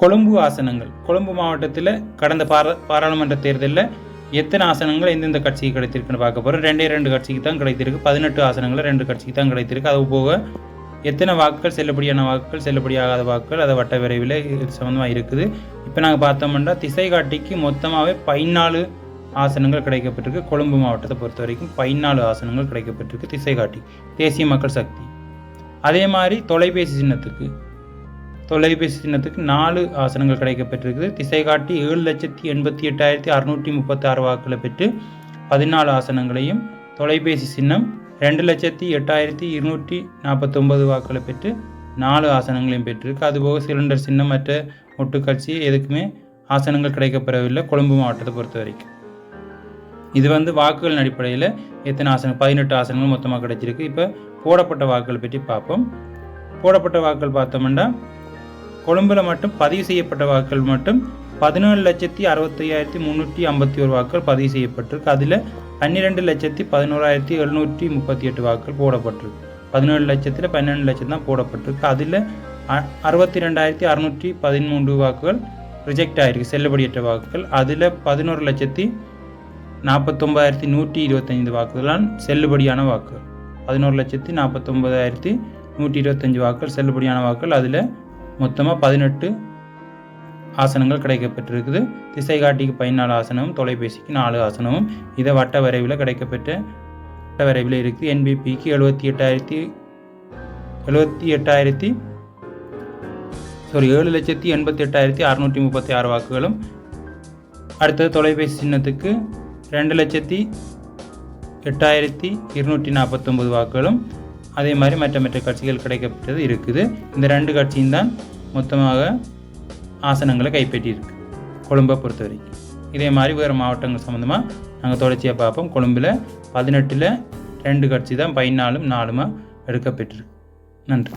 கொழும்பு ஆசனங்கள். கொழும்பு மாவட்டத்தில் கடந்த பாரா பாராளுமன்ற தேர்தலில் எத்தனை ஆசனங்கள் எந்தெந்த கட்சிக்கு கிடைத்திருக்குன்னு பார்க்க போகிறோம் ரெண்டே ரெண்டு கட்சிக்கு தான் கிடைத்திருக்கு. பதினெட்டு ஆசனங்கள் ரெண்டு கட்சிக்கு தான் கிடைத்திருக்கு. அது போக எத்தனை வாக்குகள் செல்லுபடியான வாக்குகள் செல்லுபடியாகாத வாக்குகள் அதை வட்ட விரைவில் இது சம்மந்தமாக இருக்குது. இப்போ நாங்கள் பார்த்தோம்னா திசை காட்டிக்கு மொத்தமாகவே பதினாலு ஆசனங்கள் கிடைக்கப்பட்டிருக்கு. கொழும்பு மாவட்டத்தை பொறுத்த வரைக்கும் பதினாலு ஆசனங்கள் கிடைக்கப்பட்டிருக்கு திசை காட்டி. தேசிய மக்கள் சக்தி. அதே மாதிரி தொலைபேசி சின்னத்துக்கு தொலைபேசி சின்னத்துக்கு நாலு ஆசனங்கள் கிடைக்கப்பட்டிருக்குது திசை காட்டி ஏழு லட்சத்தி எண்பத்தி எட்டாயிரத்தி அறுநூற்றி முப்பத்தி ஆறு வாக்குகளை பெற்று பதினாலு ஆசனங்களையும் தொலைபேசி சின்னம் ரெண்டு லட்சத்தி எட்டாயிரத்தி இருநூற்றி நாற்பத்தொம்பது வாக்குகளை பெற்று நாலு ஆசனங்களையும் பெற்றிருக்கு. அதுபோக சிலிண்டர் சின்னம் மற்ற ஒட்டுக்கட்சி எதுக்குமே ஆசனங்கள் கிடைக்கப்பெறவில்லை கொழும்பு மாவட்டத்தை பொறுத்த வரைக்கும். இது வந்து வாக்குகளின் அடிப்படையில் எத்தனை ஆசனம் பதினெட்டு ஆசனங்கள் மொத்தமாக கிடைச்சிருக்கு. இப்போ போடப்பட்ட வாக்குகள் பற்றி பார்ப்போம். போடப்பட்ட வாக்குகள் பார்த்தோம்னா கொழும்பில் மட்டும் பதிவு செய்யப்பட்ட வாக்குகள் மட்டும் பதினேழு லட்சத்தி அறுபத்தையாயிரத்தி முந்நூற்றி ஐம்பத்தி ஒரு வாக்குகள் பதிவு செய்யப்பட்டிருக்கு. அதில் பன்னிரெண்டு லட்சத்தி பதினோராயிரத்தி எழுநூற்றி முப்பத்தி எட்டு வாக்குகள் போடப்பட்டிருக்கு. பதினேழு லட்சத்தில் பன்னெண்டு லட்சம் தான் போடப்பட்டிருக்கு. அதில் அ- அறுபத்தி ரெண்டாயிரத்தி அறுநூற்றி பதிமூன்று வாக்குகள் ரிஜெக்ட் ஆகிருக்கு செல்லுபடியற்ற வாக்குகள். அதில் பதினோரு லட்சத்தி நாற்பத்தொம்பதாயிரத்தி நூற்றி இருபத்தஞ்சி வாக்குகளால் செல்லுபடியான வாக்குகள். பதினோரு லட்சத்தி நாற்பத்தொம்பதாயிரத்தி நூற்றி இருபத்தஞ்சு வாக்குகள் செல்லுபடியான வாக்குகள். அதில் மொத்தமாக பதினெட்டு ஆசனங்கள் கிடைக்கப்பட்டிருக்குது திசை காட்டிக்கு பதினாலு ஆசனமும் தொலைபேசிக்கு நாலு ஆசனமும். இதை வட்ட வரைவில் கிடைக்கப்பெற்ற வட்ட வரைவில் இருக்குது. என்பிபிக்கு எழுபத்தி எட்டாயிரத்தி எழுபத்தி எட்டாயிரத்தி சாரி ஏழு லட்சத்தி எண்பத்தி எட்டாயிரத்தி அறுநூற்றி முப்பத்தி ஆறு வாக்குகளும். அடுத்தது தொலைபேசி சின்னத்துக்கு ரெண்டு லட்சத்தி எட்டாயிரத்தி இருநூற்றி நாற்பத்தொம்பது வாக்குகளும். அதே மாதிரி மற்ற மற்ற கட்சிகள் கிடைக்கப்பட்டது இருக்குது. இந்த ரெண்டு கட்சியும் தான் மொத்தமாக ஆசனங்களை கைப்பற்றியிருக்கு கொழும்பை பொறுத்த வரைக்கும் இதே மாதிரி வேறு மாவட்டங்கள் சம்மந்தமாக நாங்கள் தொடர்ச்சியாக பார்ப்போம். கொழும்பில் பதினெட்டில் ரெண்டு கட்சி தான் பதினாலும் நாலுமாக எடுக்கப்பட்டிருக்கு. நன்றி.